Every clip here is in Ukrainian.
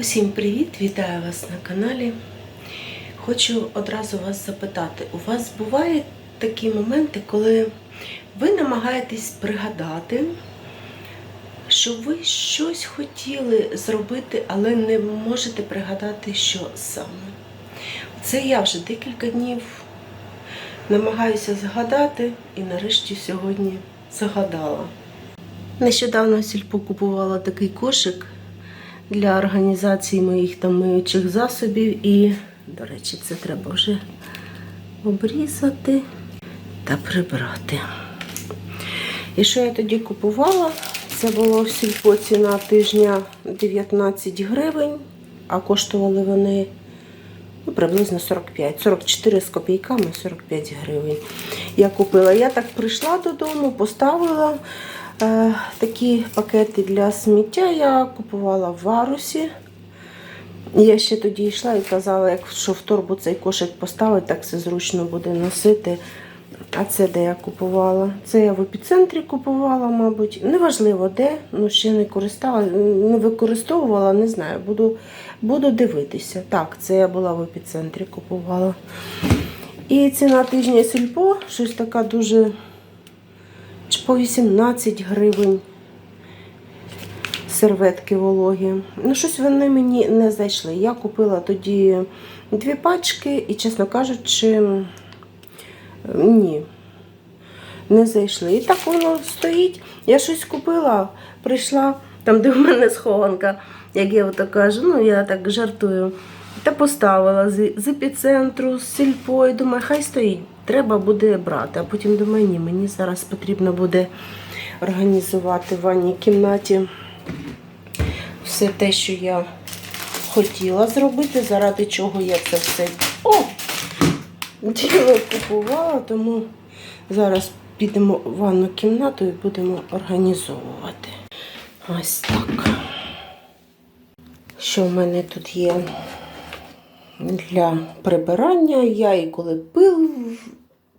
Усім привіт! Вітаю вас на каналі. Хочу одразу вас запитати: у вас бувають такі моменти, коли ви намагаєтесь пригадати, що ви щось хотіли зробити, але не можете пригадати, що саме. Це я вже декілька днів намагаюся згадати і нарешті сьогодні згадала. Нещодавно сільпо купувала такий кошик для організації моїх там миючих засобів. І, до речі, це треба вже обрізати та прибрати. І що я тоді купувала? Це було в сільпо ціна тижня 19 гривень, а коштували вони ну, приблизно 45, 44 з копійками, 45 гривень. Я купила. Я так прийшла додому, поставила. Е, Такі пакети для сміття я купувала в варусі. Я ще тоді йшла і казала, якщо в торбу цей кошик поставити, так все зручно буде носити. А це де я купувала? Це я в епіцентрі купувала, мабуть. Неважливо де, ну ще не користала, не використовувала, не знаю. Буду, буду дивитися. Так, це я була в епіцентрі купувала. І ціна тижня сільпо, щось така дуже по 18 гривень серветки вологі. Ну, щось вони мені не зайшли. Я купила тоді дві пачки і, чесно кажучи, ні, не зайшли. І так воно стоїть. Я щось купила, прийшла, там, де в мене схованка, як я ото кажу, ну я так жартую. Та поставила з, епіцентру, з сільпо, думаю, хай стоїть, треба буде брати. А потім думаю, ні, мені зараз потрібно буде організувати в ванній кімнаті все те, що я хотіла зробити, заради чого я це все О! діло купувала, тому зараз підемо в ванну кімнату і будемо організовувати. Ось так. Що в мене тут є? для прибирання. Я і коли пил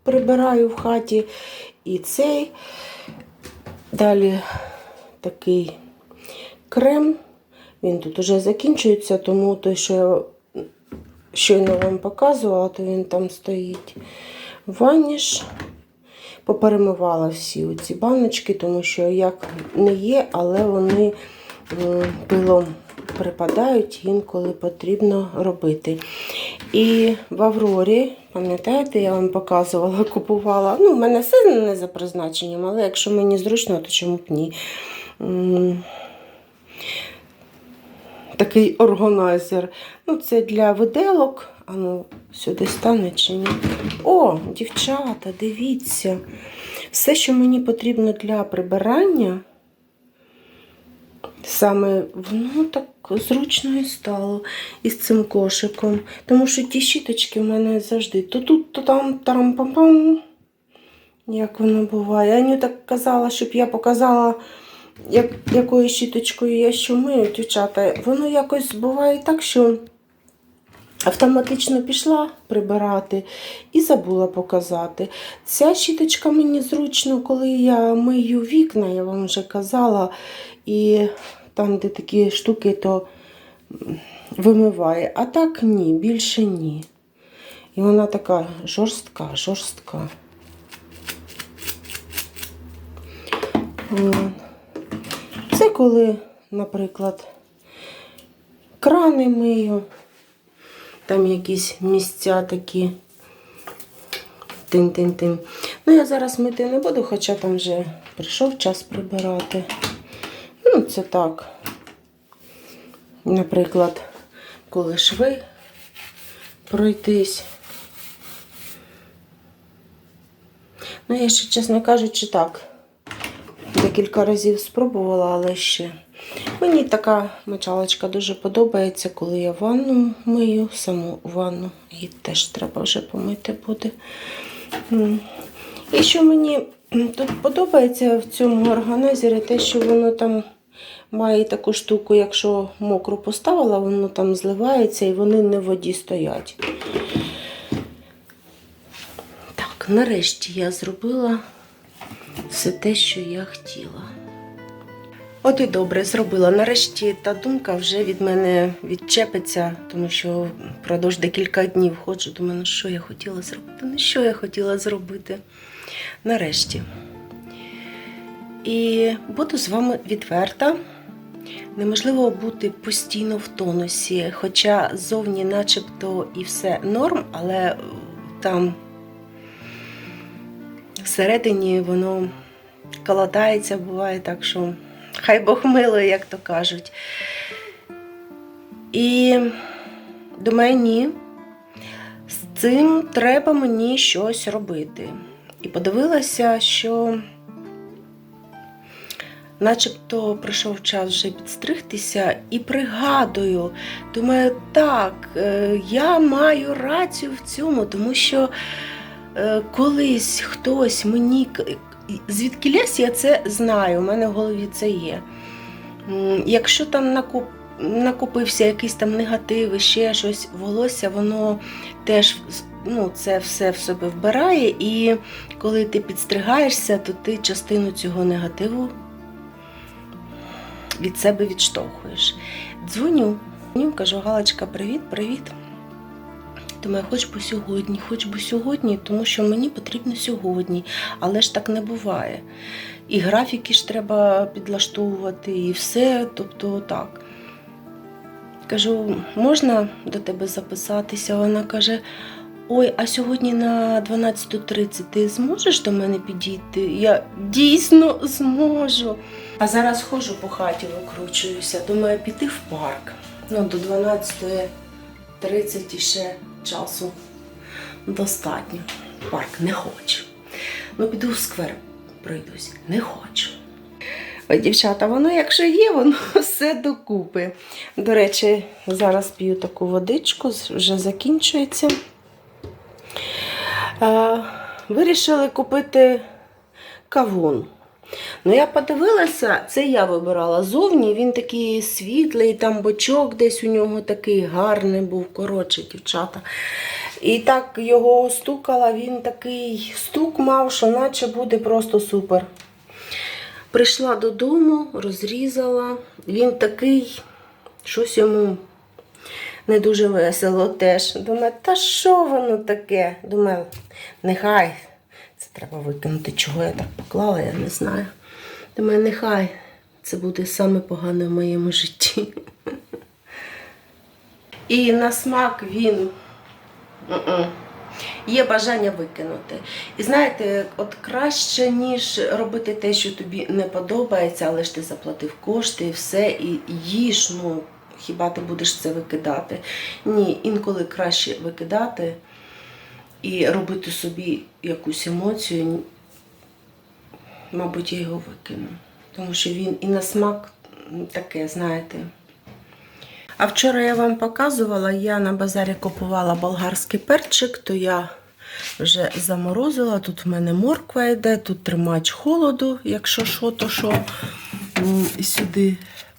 прибираю в хаті, і цей. Далі такий крем. Він тут уже закінчується, тому той, що я щойно вам показувала, то він там стоїть. Ваніш. Поперемивала всі ці баночки, тому що як не є, але вони пилом припадають інколи потрібно робити. І в Аврорі, пам'ятаєте, я вам показувала, купувала. Ну, в мене все не за призначенням, але якщо мені зручно, то чому б ні. Такий органайзер. Ну, Це для виделок. А ну, сюди стане чи ні. О, дівчата, дивіться. Все, що мені потрібно для прибирання. Саме воно так зручно і стало із цим кошиком. Тому що ті щіточки в мене завжди то тут, то там, тарам пам пам Як воно буває. Аню так казала, щоб я показала, як, якою щіточкою я що мию, дівчата. Воно якось буває так, що автоматично пішла прибирати і забула показати. Ця щіточка мені зручно, коли я мию вікна, я вам вже казала. І там, де такі штуки, то вимиває. А так ні, більше ні. І вона така жорстка, жорстка. Це коли, наприклад, крани мию, там якісь місця такі. Тин-тин-тин. Ну, я зараз мити не буду, хоча там вже прийшов час прибирати. Ну, це так. Наприклад, коли шви пройтись. Ну, я ще, чесно кажучи, так, декілька разів спробувала, але ще. Мені така мочалочка дуже подобається, коли я ванну мию, саму ванну. Її теж треба вже помити буде. І що мені тут подобається в цьому органайзері, те, що воно там має таку штуку, якщо мокру поставила, воно там зливається і вони не в воді стоять. Так, нарешті я зробила все те, що я хотіла. От і добре зробила. Нарешті та думка вже від мене відчепиться, тому що впродовж декілька днів ходжу, думаю, ну що я хотіла зробити, ну що я хотіла зробити. Нарешті. І буду з вами відверта. Неможливо бути постійно в тонусі, хоча зовні начебто і все норм, але там всередині воно калатається, буває так, що хай Бог милує, як то кажуть. І думаю, ні, з цим треба мені щось робити. І подивилася, що начебто прийшов час вже підстригтися, і пригадую, думаю, так, е, я маю рацію в цьому, тому що е, колись хтось мені к- звідкілясь я це знаю, у мене в голові це є. Якщо там накоп... накопився якийсь там негатив, ще щось, волосся, воно теж ну, це все в себе вбирає, і коли ти підстригаєшся, то ти частину цього негативу від себе відштовхуєш. Дзвоню, дзвоню, кажу, Галочка, привіт, привіт. Думаю, хоч би сьогодні, хоч би сьогодні, тому що мені потрібно сьогодні, але ж так не буває. І графіки ж треба підлаштовувати, і все, тобто так. Кажу, можна до тебе записатися? Вона каже: Ой, а сьогодні на 12.30 ти зможеш до мене підійти? Я дійсно зможу. А зараз ходжу по хаті, викручуюся. Думаю, піти в парк. Ну, до 12.30 ще часу достатньо. Парк не хочу. Ну, піду в сквер, пройдусь. Не хочу. Ой, дівчата, воно якщо є, воно все докупи. До речі, зараз п'ю таку водичку, вже закінчується. Е, вирішили купити кавун. Ну, я подивилася, це я вибирала зовні. Він такий світлий, там бочок десь у нього такий гарний був, коротше, дівчата. І так його стукала, він такий стук мав, що наче буде просто супер. Прийшла додому, розрізала. Він такий, щось йому не дуже весело теж. Думаю, та що воно таке? Думаю, нехай. Це треба викинути, чого я так поклала, я не знаю. Думаю, нехай це буде саме погане в моєму житті. І на смак він є бажання викинути. І знаєте, от краще, ніж робити те, що тобі не подобається, але ж ти заплатив кошти і все, і їж, ну, хіба ти будеш це викидати? Ні, інколи краще викидати і робити собі якусь емоцію, мабуть, я його викину. Тому що він і на смак таке, знаєте. А вчора я вам показувала, я на базарі купувала болгарський перчик, то я вже заморозила. Тут в мене морква йде, тут тримач холоду, якщо що, то що. І сюди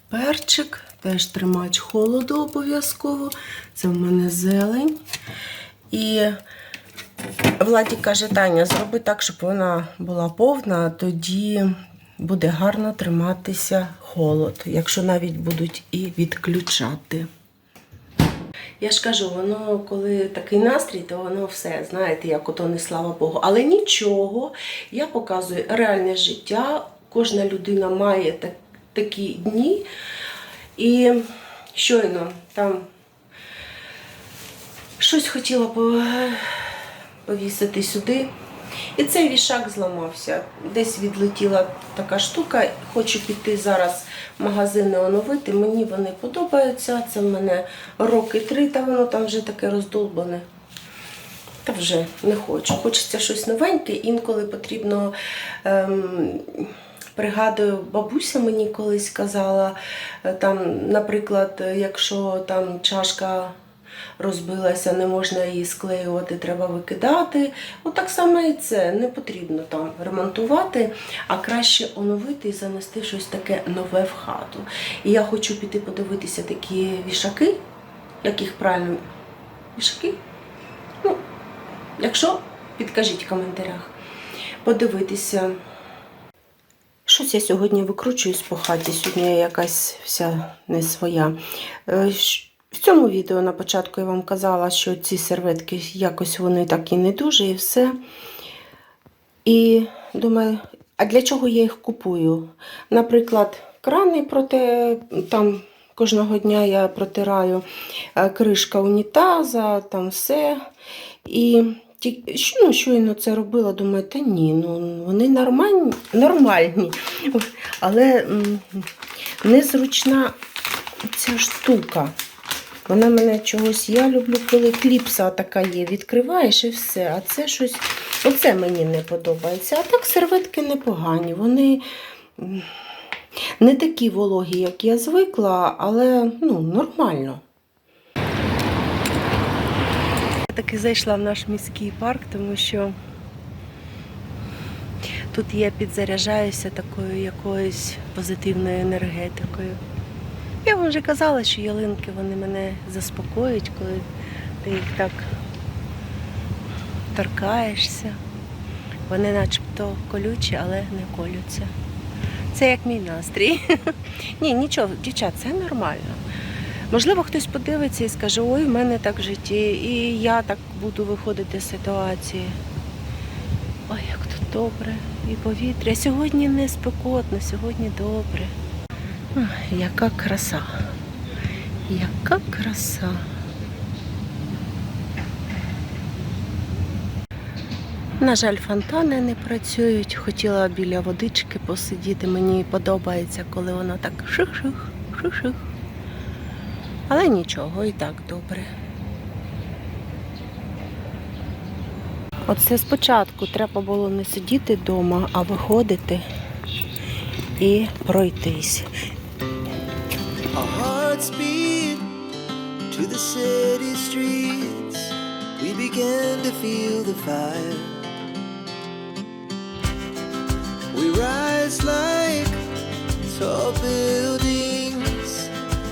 перчик, теж тримач холоду обов'язково. Це в мене зелень. І Владі каже, Таня, зроби так, щоб вона була повна, тоді буде гарно триматися холод, якщо навіть будуть і відключати. Я ж кажу, воно коли такий настрій, то воно все, знаєте, як ото не слава Богу. Але нічого, я показую реальне життя. Кожна людина має так, такі дні. І щойно там щось хотіла повісити сюди. І цей вішак зламався. Десь відлетіла така штука. Хочу піти зараз в магазин і оновити. Мені вони подобаються. Це в мене роки три, та воно там вже таке роздолбане. Та вже не хочу. Хочеться щось новеньке. Інколи потрібно. Ем, Пригадую, бабуся мені колись казала, е, там, наприклад, е, якщо там чашка розбилася, не можна її склеювати, треба викидати. От так само і це. Не потрібно там ремонтувати, а краще оновити і занести щось таке нове в хату. І я хочу піти подивитися такі вішаки, як їх правильно вішаки. Ну, якщо, підкажіть в коментарях. Подивитися. Щось я сьогодні викручуюсь по хаті. Сьогодні я якась вся не своя. Е, В цьому відео на початку я вам казала, що ці серветки якось вони так і не дуже, і все. І думаю, а для чого я їх купую? Наприклад, крани проте там кожного дня я протираю, е, кришка унітаза, там все. І ті- щ- ну, щойно це робила, думаю, та ні, ну вони нормальні, нормальні. Але незручна ця штука. Вона мене чогось, я люблю, коли кліпса така є, відкриваєш і все. А це щось, оце мені не подобається. А так серветки непогані. Вони не такі вологі, як я звикла, але ну, нормально. Я таки зайшла в наш міський парк, тому що тут я підзаряджаюся такою якоюсь позитивною енергетикою. Я вам вже казала, що ялинки вони мене заспокоюють, коли ти їх так торкаєшся. Вони начебто колючі, але не колються. Це як мій настрій. Ні, нічого, дівчат, це нормально. Можливо, хтось подивиться і скаже, ой, в мене так в житті, і я так буду виходити з ситуації. Ой, як тут добре. І повітря. Сьогодні не спекотно, сьогодні добре. Ах, Яка краса. Яка краса. На жаль, фонтани не працюють. Хотіла біля водички посидіти. Мені подобається, коли вона так ших-ших, ших-ших. Але нічого, і так добре. Оце спочатку треба було не сидіти вдома, а виходити і пройтись. To the city. We began to feel. We rise like tall buildings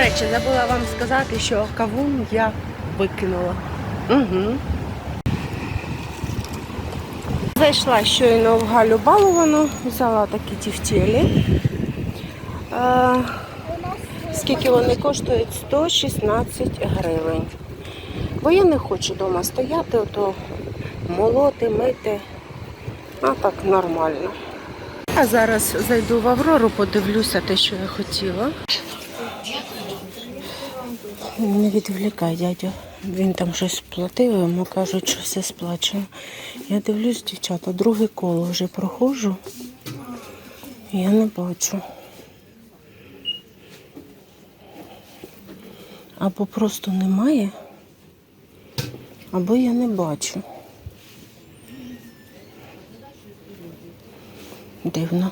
речі, забула вам сказати, що кавун я викинула. Угу. Зайшла щойно в Галю Баловану, взяла такі тівтєлі. Скільки вони коштують? 116 гривень. Бо я не хочу вдома стояти, ото молоти, мити. А так нормально. А зараз зайду в Аврору, подивлюся те, що я хотіла. Не відволікай, дядя. Він там щось платив, йому кажуть, що все сплачено. Я дивлюсь, дівчата, друге коло вже проходжу. Я не бачу. Або просто немає, або я не бачу. Дивно.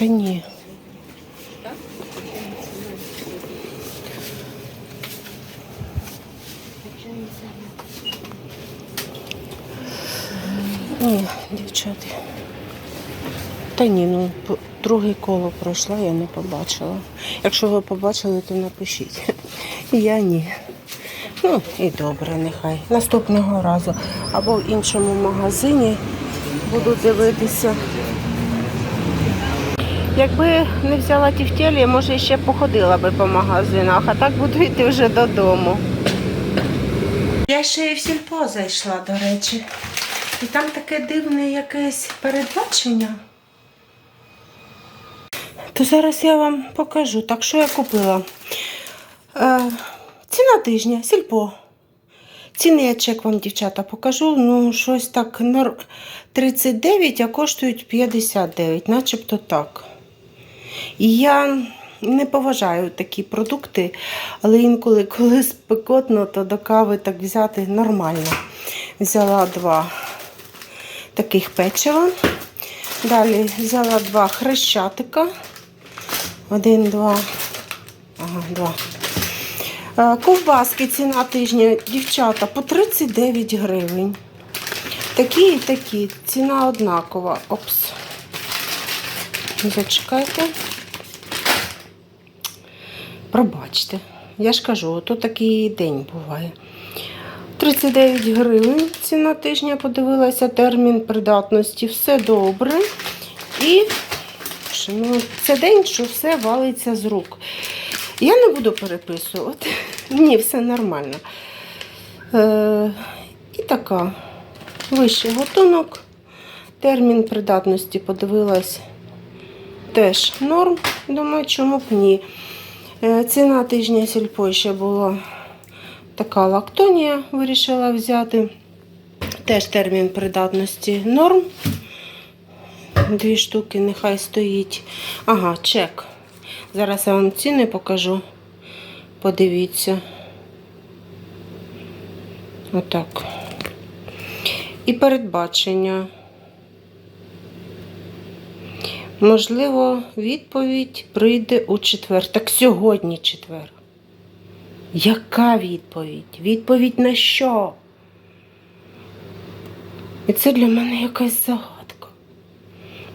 Та ні. Ні, дівчата. Та ні, ну друге коло пройшла, я не побачила. Якщо ви побачили, то напишіть. Я ні. Ну і добре, нехай. Наступного разу. Або в іншому магазині буду дивитися. Якби не взяла тівтєлі, може ще походила би по магазинах, а так буду йти вже додому. Я ще і в сільпо зайшла, до речі. І там таке дивне якесь передбачення. То зараз я вам покажу. Так, що я купила? Е, ціна тижня, сільпо. Ціни я чек вам, дівчата, покажу. Ну, щось так 39, а коштують 59, начебто так. І я не поважаю такі продукти, але інколи, коли спекотно, то до кави так взяти нормально. Взяла два таких печива. Далі взяла два хрещатика. Один, два. Ага, два. Е, Ковбаски ціна тижня, дівчата, по 39 гривень. Такі і такі. Ціна однакова. Опс. Зачекайте. Пробачте. Я ж кажу, то такий день буває. 39 гривень ціна тижня подивилася, термін придатності. Все добре. І ну, це день, що все валиться з рук. Я не буду переписувати. Ні, все нормально. Е, і така. Вищий готунок. Термін придатності подивилась. Теж норм. Думаю, чому б ні. Е, ціна тижня сільпо ще була така лактонія, вирішила взяти. Теж термін придатності норм. Дві штуки нехай стоїть. Ага, чек. Зараз я вам ціни покажу. Подивіться. Отак. І передбачення. Можливо, відповідь прийде у четвер. Так сьогодні четвер. Яка відповідь? Відповідь на що? І це для мене якась загадка.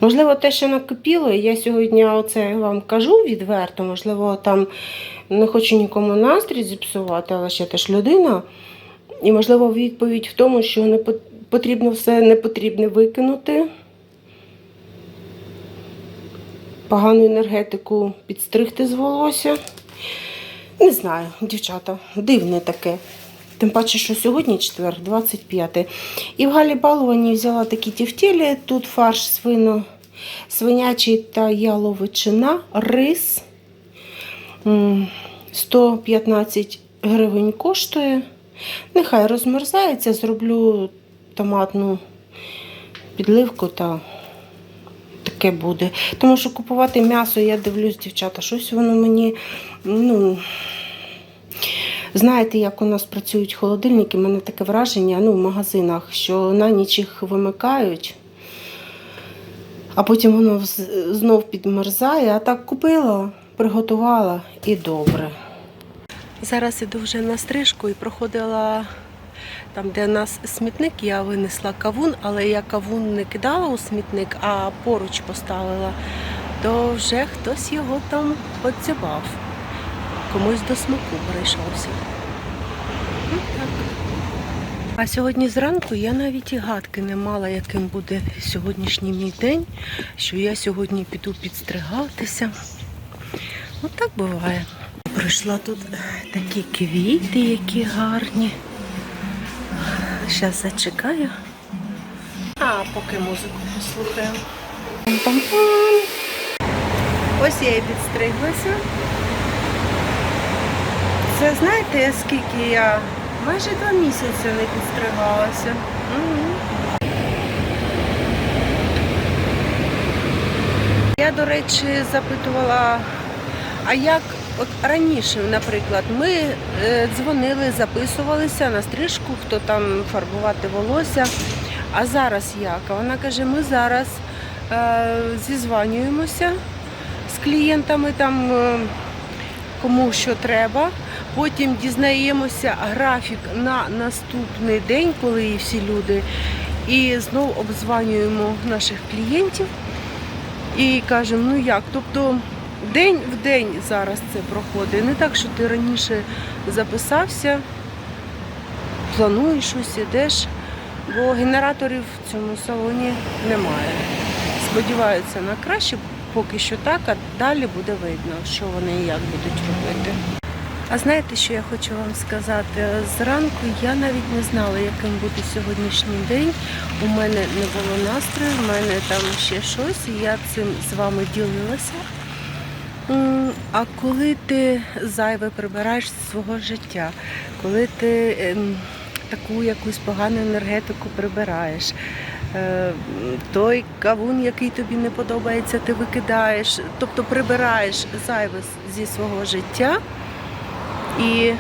Можливо, те, що накипіло, і я сьогодні оце вам кажу відверто, можливо, там не хочу нікому настрій зіпсувати, але ще теж людина. І, можливо, відповідь в тому, що не потрібно все непотрібне викинути. Погану енергетику підстригти з волосся. Не знаю, дівчата, дивне таке. Тим паче, що сьогодні четвер, 25. І в Галі Баловані взяла такі тівтєлі. Тут фарш свино, свинячий та яловичина, рис. 115 гривень коштує. Нехай розмерзається, зроблю томатну підливку та таке буде. Тому що купувати м'ясо, я дивлюсь, дівчата, щось воно мені. ну... Знаєте, як у нас працюють холодильники, у мене таке враження ну, в магазинах, що на ніч їх вимикають, а потім воно знов підмерзає, а так купила, приготувала і добре. Зараз іду вже на стрижку і проходила там, де у нас смітник, я винесла кавун, але я кавун не кидала у смітник, а поруч поставила, то вже хтось його там подзябав. Комусь до смаку прийшовся. Ну. А сьогодні зранку я навіть і гадки не мала, яким буде сьогоднішній мій день, що я сьогодні піду підстригатися. Ну так буває. Прийшла тут такі квіти, які гарні. Зараз зачекаю. А, поки музику послухаю. Ось я і підстриглася. Це знаєте, скільки я майже два місяці не підстригалася. Угу. Я, до речі, запитувала, а як от раніше, наприклад, ми е, дзвонили, записувалися на стрижку, хто там фарбувати волосся. А зараз як? Вона каже, ми зараз е, зізванюємося з клієнтами там. Е, кому що треба. Потім дізнаємося графік на наступний день, коли і всі люди. І знову обзванюємо наших клієнтів і кажемо, ну як, тобто день в день зараз це проходить. Не так, що ти раніше записався, плануєш щось, ідеш, бо генераторів в цьому салоні немає. Сподіваються на краще, поки що так, а далі буде видно, що вони і як будуть робити. А знаєте, що я хочу вам сказати? Зранку я навіть не знала, яким буде сьогоднішній день. У мене не було настрою, в мене там ще щось, і я цим з вами ділилася. А коли ти зайве прибираєш з свого життя, коли ти ем, таку якусь погану енергетику прибираєш, е, той кавун, який тобі не подобається, ти викидаєш, тобто прибираєш зайве зі свого життя, і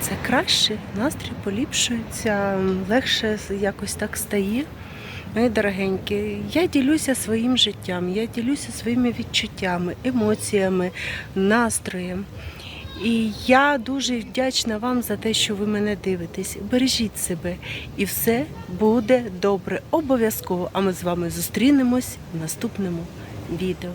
це краще, настрій поліпшується, легше якось так стає. Мої дорогенькі, я ділюся своїм життям, я ділюся своїми відчуттями, емоціями, настроєм. І я дуже вдячна вам за те, що ви мене дивитесь. Бережіть себе, і все буде добре. Обов'язково. А ми з вами зустрінемось в наступному відео.